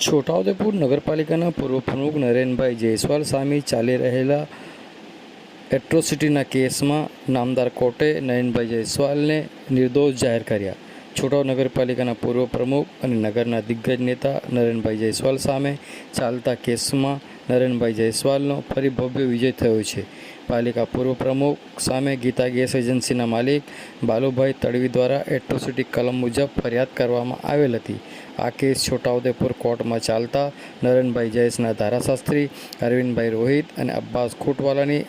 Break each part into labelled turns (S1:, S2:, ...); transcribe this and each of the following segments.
S1: છોટાઉદેપુર નગરપાલિકાના પૂર્વ પ્રમુખ નરેનભાઈ જયસ્વાલ સામે ચાલી રહેલા એટ્રોસિટીના કેસમાં નામદાર કોર્ટે નરેનભાઈ જયસ્વાલને નિર્દોષ જાહેર કર્યા. છોટાઉ નગરપાલિકાના પૂર્વ પ્રમુખ અને નગરના દિગ્ગજ નેતા નરેનભાઈ જયસ્વાલ સામે ચાલતા કેસમાં નરેનભાઈ જયસ્વાલનો ફરી ભવ્ય વિજય થયો છે. પાલિકા પૂર્વ પ્રમુખ સામે ગીતા ગેસ એજન્સીના માલિક બાલુભાઈ તડવી દ્વારા એટ્રોસિટી કલમ મુજબ ફરિયાદ કરવામાં આવેલ હતી. આ કેસ છોટાઉદેપુર કોર્ટમાં ચાલતા નરેનભાઈ જયેશના ધારાશાસ્ત્રી અરવિંદભાઈ રોહિત અને અબ્બાસ ખૂટવાલાની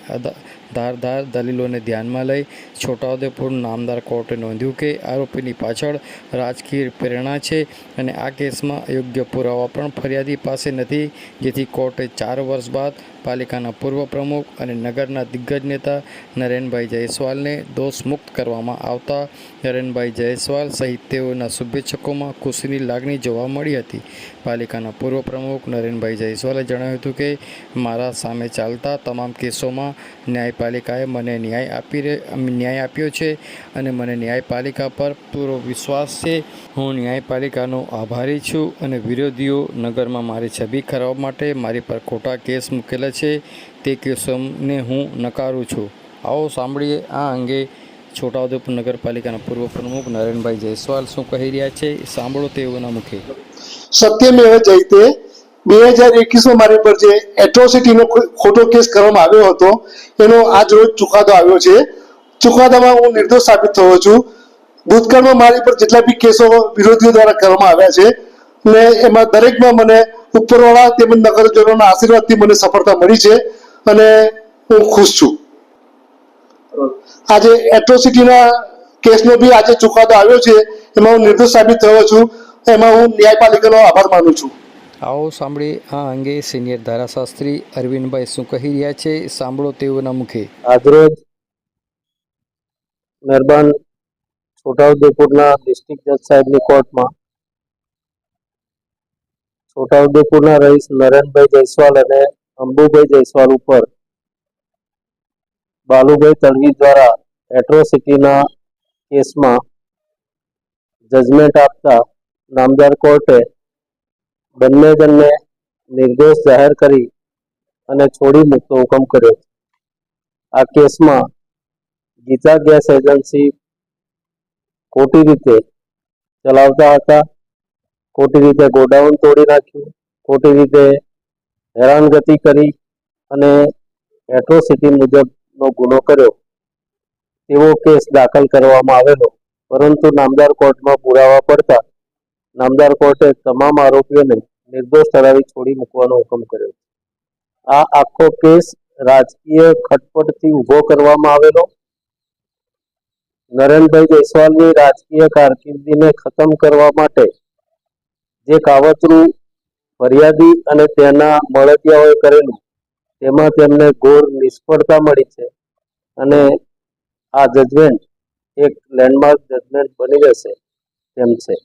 S1: ધારધાર દલીલોને ધ્યાનમાં લઈ છોટાઉદેપુર નામદાર કોર્ટે નોંધ્યું કે આરોપીની પાછળ રાજકીય પ્રેરણા છે અને આ કેસમાં યોગ્ય પુરાવા પણ ફરિયાદી પાસે નથી, જેથી કોર્ટે ચાર વર્ષ બાદ પાલિકાના પૂર્વ પ્રમુખ અને નગરના દિગ્ગજ નેતા નરેનભાઈ જયસ્વાલને દોષમુક્ત કરવામાં આવતા નરેનભાઈ જયસ્વાલ સહિત તેઓના શુભેચ્છકોમાં ખુશીની લાગણી જોવા મળી હતી. પાલિકાના પૂર્વ પ્રમુખ નરેનભાઈ જયસ્વાલે જણાવ્યું હતું કે, મારા સામે ચાલતા તમામ કેસોમાં ન્યાયપાલિકાએ મને ન્યાય આપી ન્યાય આપ્યો છે અને મને ન્યાયપાલિકા પર પૂરો વિશ્વાસ છે. હું ન્યાયપાલિકાનો આભારી છું અને વિરોધીઓ નગરમાં મારી છબી ખરાબ માટે મારી પર ખોટા કેસ મૂકેલા છે તે કેસોને હું નકારું છું. આવો સાંભળીએ આ અંગે છોટાઉદેપુર નગરપાલિકાના પૂર્વ પ્રમુખ નરેનભાઈ જયસ્વાલ શું કહી રહ્યા છે. સાંભળો તેઓના મુખે.
S2: સત્યમેવ જયતે બે હજાર એકવીસમાં મારી પર જે એટ્રોસિટીનો ખોટો કેસ કરવામાં આવ્યો હતો, એનો આજ રોજ ચુકાદો આવ્યો છે. ચુકાદામાં હું નિર્દોષ સાબિત થયો છું. ભૂતકાળમાં મારી પર જેટલા બી કેસો વિરોધીઓ દ્વારા કરવામાં આવ્યા છે, ને એમાં દરેકમાં મને ઉપરવાળા તેમજ નગરજનોના આશીર્વાદથી મને સફળતા મળી છે અને હું ખુશ છું. આજે એટ્રોસિટીના કેસનો બી આજે ચુકાદો આવ્યો છે એમાં હું નિર્દોષ સાબિત થયો છું એમાં હું ન્યાયપાલિકાનો આભાર માનું છું.
S1: આવો સાંભળી આ અંગે સિનિયર ધારાશાસ્ત્રી અરવિંદભાઈ શું કહી રહ્યા છે સાંભળો તેઓના મુખે.
S3: આજરોજ મહેરબાન છોટાઉદેપુરના ડિસ્ટ્રિક્ટ જજ સાહેબની કોર્ટમાં છોટાઉદેપુરના રહીશ નરેનભાઈ જયસ્વાલ અને અંબુભાઈ જયસ્વાલ ઉપર. બાલુભાઈ તડવી દ્વારા એટ્રોસિટીના કેસમાં જજમેન્ટ આપતા નામદાર કોર્ટે બંને જણને નિર્દોષ જાહેર કરી અને છોડી મૂકતો હુકમ કર્યો. આ કેસમાં ગીતા ગેસ એજન્સી ખોટી રીતે ચલાવતા હતા. ખોટી રીતે ગોડાઉન તોડી નાખ્યું, ખોટી રીતે હેરાનગતિ કરી અને એટ્રોસિટી મુજબનો ગુનો કર્યો. તેવો કેસ દાખલ કરવામાં આવેલો. પરંતુ નામદાર કોર્ટમાં પુરાવા પડતા નામદાર કોર્ટે તમામ આરોપીઓને નિર્દોષ ઠરાવી છોડી મૂકવાનો હુકમ કર્યો. આ આખો કેસ રાજકીય ખટપટથી ઊભો કરવામાં આવેલો. નરેનભાઈ જયસ્વાલની રાજકીય કારકિર્દીને ખતમ કરવા માટે જે કાવતરું ફરિયાદી અને તેના મળતિયાઓએ કરેલું, તેમાં તેમને ઘોર નિષ્ફળતા મળી છે અને આ જજમેન્ટ એક લેન્ડમાર્ક જજમેન્ટ બની જશે તેમ છે.